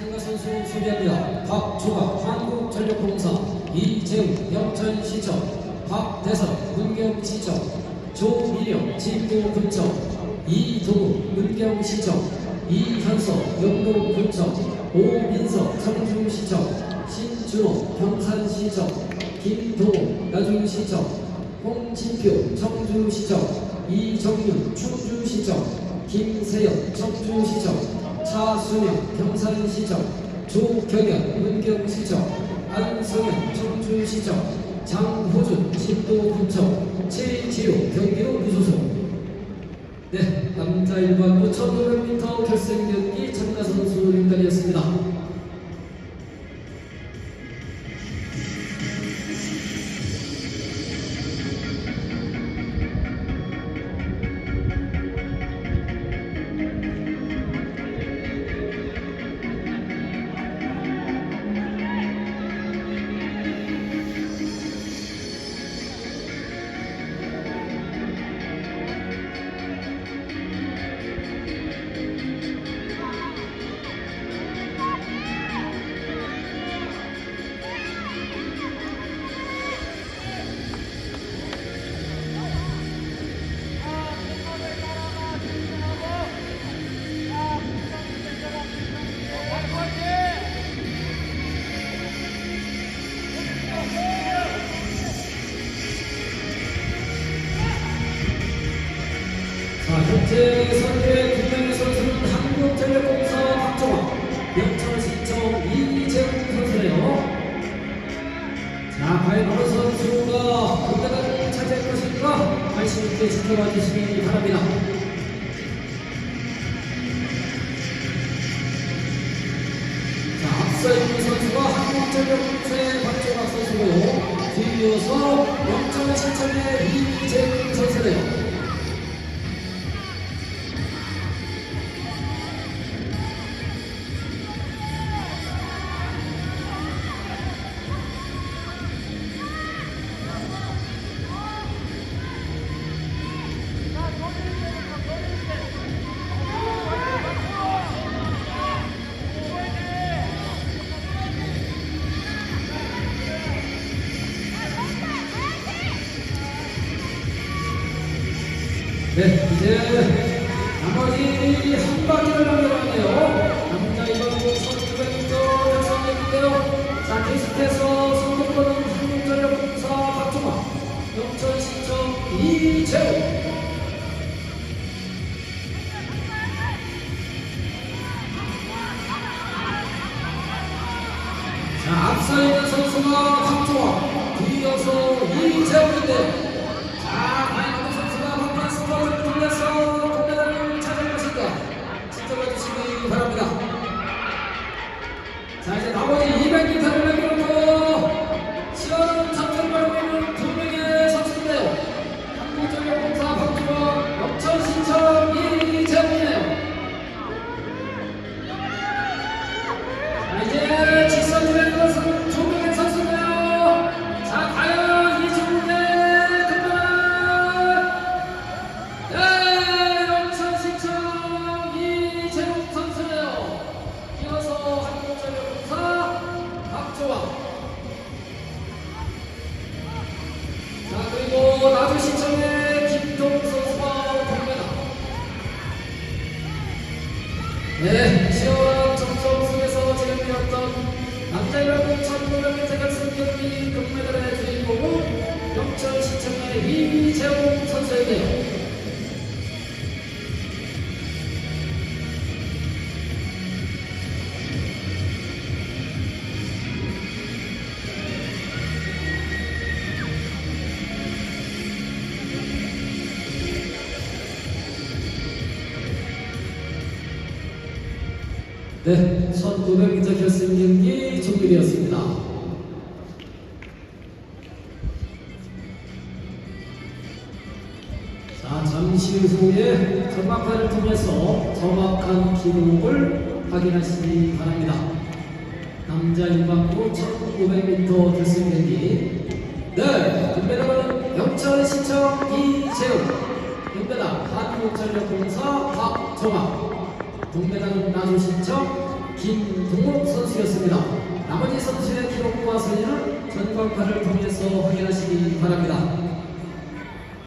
참가 선수 소개합니다. 박조각 한국전력공사 이재우 영천시청 박대선 문경시청 조미령 진도군청 이도우 문경시청 이현서 영동군청 오민석 청주시청 신준호 경산시청 김동호 나중시청 홍진표 청주시청 이정윤 충주시청 김세영 청주시청 차순영 경산시청 조경현 문경시청 안성현 청주시청 장호준 신도군청 최지호 경기도 무소속 네, 남자 일반부 1500m 결승 경기 선두의 두 명의 선수는 한국전력공사 박정환, 영천시청 이재훈 선수네요. 자, 과연 어느 선수가 금메달을 차지할 것인가 관심 있게 지켜봐 주시기 바랍니다. 자, 앞서 있는 선수가 한국전력공사의 박정환 선수고요. 뒤이어서 영천시청의 이재훈 선수네요. 네, 이제 나머지 한 바퀴를 남겨놨네요. 남자 이번 1900m 결승인데요. 자, 계속해서 선두권은 한국전력공사 박종화, 영천시청 이재우. 자, 앞서 있는 선수가 박종화, 뒤이어서 선수가 막판 네, 1900m 결승 경기 종료되었습니다. 자, 잠시 후에 전막판을 통해서 정확한 기록을 확인하시기 바랍니다. 남자 일반부 1500m 결승 경기. 네, 금메달은 영천 시청 이재우, 금메달 한국전력공사 박정아, 동메달은 나주시청 김동욱 선수였습니다. 나머지 선수의 기록과 순위는 전광판을 통해서 확인하시기 바랍니다.